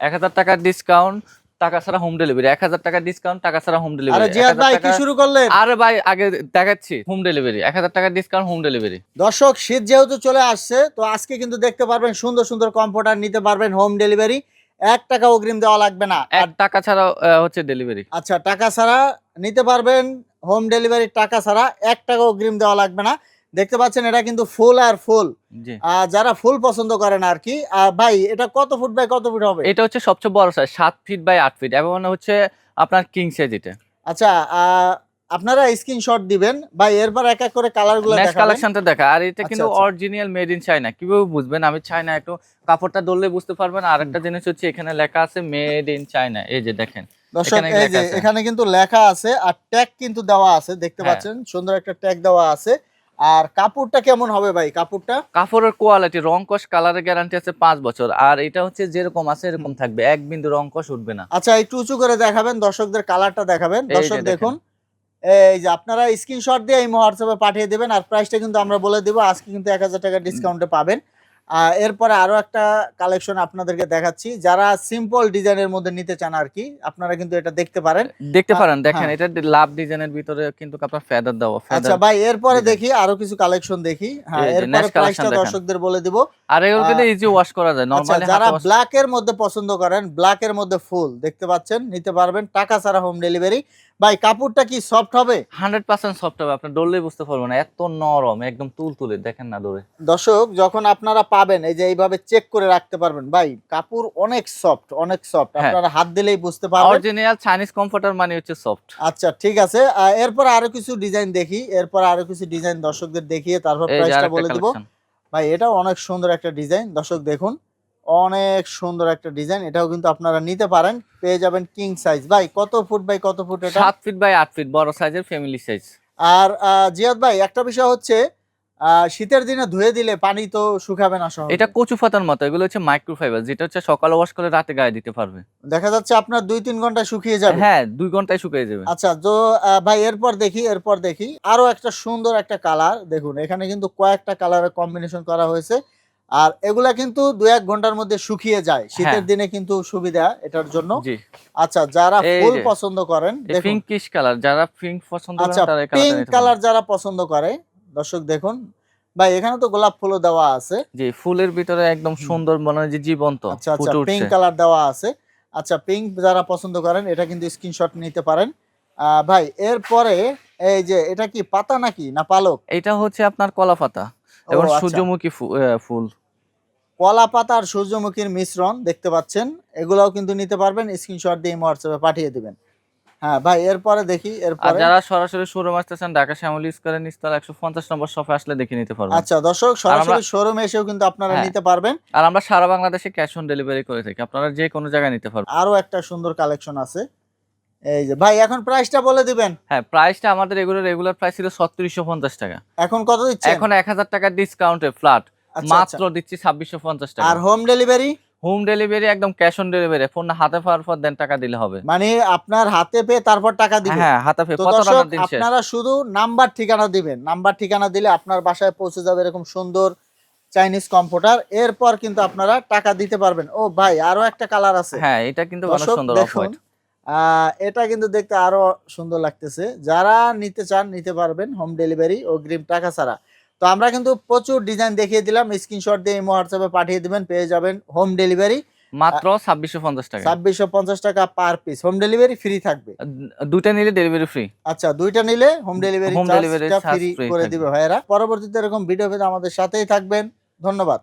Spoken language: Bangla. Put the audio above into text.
এক হাজার টাকার ডিসকাউন্ট টাকা ছাড়া হোম ডেলিভারি এক হাজার টাকার ডিসকাউন্ট টাকা ছাড়া হোম ডেলিভারি ভাই কি শুরু করলেন? আরে ভাই আগে দেখাচ্ছি হোম ডেলিভারি এক হাজার টাকার ডিসকাউন্ট হোম ডেলিভারি দর্শক শীত যেহেতু চলে আসছে তো আজকে কিন্তু দেখতে পারবেন সুন্দর সুন্দর কম্পিউটার নিতে পারবেন হোম ডেলিভারি এক টাকা অগ্রিম দেওয়া লাগবে না। আর এক টাকা ছাড়া হচ্ছে ডেলিভারি আচ্ছা টাকা ছাড়া নিতে পারবেন হোম ডেলিভারি টাকা ছাড়া এক টাকা অগ্রিম দেওয়া লাগবে না। দেখতে পাচ্ছেন এটা কিন্তু ফুল আর ফুল। যারা ফুল পছন্দ করেন আর কি ভাই এটা কত ফুট বাই কত ফুট হবে? এটা হচ্ছে সবচেয়ে বড় সাইজ সাত ফিট বাই আট ফিট এবং হচ্ছে আপনার কিং সাইজ এটা। আচ্ছা আপনারা স্ক্রিনশট দিবেন। ভাই এরপর এক এক করে কালারগুলো ম্যাচ দেখাবেন। কালেকশনটা দেখা আর এটা কিন্তু আচ্ছা, আচ্ছা। অরিজিনাল মেড ইন চায়না কীভাবে বুঝবেন? আমি চায়না একটু কাপড়টা ধরলে বুঝতে পারবেন। আর একটা জিনিস হচ্ছে এখানে লেখা আছে মেড ইন চায়না এই যে দেখেন দর্শক এখানে এই যে এখানে কিন্তু লেখা আছে আর ট্যাগ কিন্তু দেওয়া আছে দেখতে হ্যাঁ। পাচ্ছেন সুন্দর একটা ট্যাগ দেওয়া আছে। আর কাপড়টা কেমন হবে ভাই? কাপড়টা? কাপড়ের কোয়ালিটি রং কষ কালারের গ্যারান্টি আছে পাঁচ বছর। আর এটা হচ্ছে যেরকম আছে এরকম থাকবে। এক বিন্দু রং কষ উঠবে না। আচ্ছা একটু উঁচু করে দেখাবেন দর্শকদের কালারটা দেখাবেন। দর্শক দেখুন। এই যে আপনারা স্ক্রিনশট দিয়ে এই হোয়াটসঅ্যাপে পাঠিয়ে দেবেন আর প্রাইসটা কিন্তু আমরা বলে দিব আজকে কিন্তু এক হাজার টাকা ডিসকাউন্টে পাবেন। এরপরে আরও একটা কালেকশন আপনাদেরকে দেখাচ্ছি। যারা সিম্পল ডিজাইনের মধ্যে নিতে চান আর কি আপনারা কিন্তু এটা দেখতে পারেন। দেখতে পারেন দেখেন হ্যাঁ। এটা লাভ ডিজাইনের ভিতরে কিন্তু আপনার ফেদার দেওয়া আচ্ছা ভাই এরপরে দেখি আরও কিছু কালেকশন দেখি। হ্যাঁ এরপরে প্রাইসটা দর্শকদের বলে দিব। আর এগুলো কিন্তু ইজি ওয়াশ করা যায়। আচ্ছা নরমালি যারা ব্ল্যাক এর মধ্যে পছন্দ করেন ব্ল্যাক এর মধ্যে ফুল দেখতে পাচ্ছেন নিতে পারবেন। টাকা ছাড়া হোম ডেলিভারি ভাই কাপড়টা কি সফট হবে? হান্ড্রেড পার্সেন্ট সফট হবে আপনার ডললেই বুঝতে পারবেন না এত নরম একদম তুল তুলে দেখেন না ধরে দর্শক যখন আপনারা পাবেন এই যে এইভাবে চেক করে রাখতে পারবেন ভাই কাপড় অনেক সফট অনেক সফট হ্যাঁ। আপনারা হাত দিলেই বুঝতে পারবেন। অরিজিনাল চাইনিজ কমফর্টার মানে হচ্ছে সফট আচ্ছা ঠিক আছে। এরপর আরও কিছু ডিজাইন দেখি এরপর আরও কিছু ডিজাইন দর্শকদের দেখিয়ে তারপর প্রাইসটা বলে দিব। ভাই এটাও অনেক সুন্দর একটা ডিজাইন দর্শক দেখুন। অনেক সুন্দর একটা ডিজাইন। এটাও কিন্তু আপনারা নিতে পারেন। পেয়ে যাবেন কিং সাইজ ভাই কত ফুট বাই কত ফুট এটা? সাত ফিট বাই আট ফিট বড় সাইজের ফ্যামিলি সাইজ আর জিয়াদ ভাই একটা বিষয় হচ্ছে শীতের দিনে ধুয়ে দিলে পানি তো শুকাবে না সহজে। এটা কচু পাতার মতো এগুলো হচ্ছে মাইক্রোফাইবার যেটা হচ্ছে সকালে ওয়াশ করে রাতে গায়ে দিতে পারবে। দেখা যাচ্ছে আপনার দুই তিন ঘণ্টা শুকিয়ে যাবে। হ্যাঁ দুই ঘন্টায় শুকিয়ে যাবে। আচ্ছা তো ভাই এরপর দেখি এরপর দেখি। আরও একটা সুন্দর একটা কালার দেখুন এখানে কিন্তু কয়েকটা কালারের কম্বিনেশন করা হয়েছে। আর এগুলা কিন্তু দু এক ঘণ্টার মধ্যে শুকিয়ে যায়। শীতের হ্যাঁ। দিনে কিন্তু সুবিধা এটার জন্য। আচ্ছা যারা ফুল পছন্দ করেন পিঙ্কিশ কালার যারা পিঙ্ক পছন্দ করে আচ্ছা পিঙ্ক কালার যারা পছন্দ করে দর্শক দেখুন। ভাই এখানে তো গোলাপ ফুলও দেওয়া আছে। জি ফুলের ভিতরে একদম সুন্দর মনে হয় যে জীবন্ত আচ্ছা আচ্ছা পিঙ্ক কালার দেওয়া আছে। আচ্ছা পিঙ্ক যারা পছন্দ করেন এটা কিন্তু স্ক্রিনশট নিতে পারেন। আহ, ভাই এরপরে এই যে এটা কি পাতা নাকি না পালক? এটা হচ্ছে আপনার কলা পাতা এবং আচ্ছা। সূর্যমুখী ফুল। কলা পাতা আর সূর্যমুখীর মিশ্রণ দেখতে পাচ্ছেন। এগুলাও কিন্তু নিতে পারবেন স্ক্রিনশট দিয়ে হোয়াটসঅ্যাপে পাঠিয়ে দিবেন। হ্যাঁ ভাই এরপরে দেখি এরপরে? যারা সরাসরি শোরুম আসতেছেন ঢাকা শ্যামল ইস্তার একশো পঞ্চাশ নম্বর শপে আসলে দেখে নিতে পারবেন। আচ্ছা দর্শক সরাসরি শোরুমে এসেও কিন্তু আপনারা হ্যাঁ। নিতে পারবেন। আর আমরা সারা বাংলাদেশে ক্যাশ অন ডেলিভারি করে থাকি। আপনারা যে কোনো জায়গায় নিতে পারবেন। আরও একটা সুন্দর কালেকশন আছে। এই যে ভাই এখন প্রাইসটা বলে দিবেন। হ্যাঁ প্রাইসটা আমাদের এগুলো রেগুলার প্রাইস ছিল ছত্রিশশো পঞ্চাশ টাকা। এখন কত দিচ্ছেন? এখন এক হাজার টাকার ডিসকাউন্টে ফ্ল্যাট মাত্র দিচ্ছি ছাব্বিশশো পঞ্চাশ টাকা। আর হোম ডেলিভারি হোম ডেলিভারি একদম ক্যাশ অন ডেলিভারি ফোন হাতে পাওয়ার পর দেন টাকা দিলে হবে। মানে আপনার হাতে পেয়ে তারপর টাকা দিবেন হ্যাঁ হাতে পে তো কত দিন শেষ? আপনারা শুধু নাম্বার ঠিকানা দিবেন। নাম্বার ঠিকানা দিলে আপনার বাসায় পৌঁছে যাবে এরকম সুন্দর চাইনিজ কম্পিউটার এরপর কিন্তু আপনারা টাকা দিতে পারবেন। ও ভাই আরও একটা কালার আছে। হ্যাঁ এটা কিন্তু অনেক সুন্দর অফ এটা কিন্তু দেখতে আরও সুন্দর লাগতেছে। যারা নিতে চান নিতে পারবেন হোম ডেলিভারি ও গ্রিম টাকা ছাড়া। তো আমরা কিন্তু প্রচুর ডিজাইন দেখিয়ে দিলাম। স্ক্রিনশট দিয়ে হোয়াটসঅ্যাপে পাঠিয়ে দিবেন পেয়ে যাবেন হোম ডেলিভারি মাত্র ছাব্বিশশো পঞ্চাশ টাকা। ছাব্বিশশো পঞ্চাশ টাকা per piece home delivery free থাকবে। দুইটা নিলে ডেলিভারি ফ্রি আচ্ছা দুইটা নিলে হোম ডেলিভারি ফ্রি করে। দিবে ভাইয়েরা। পরবর্তীতে এরকম ভিডিও পেতে আমাদের সাথেই থাকবেন। ধন্যবাদ।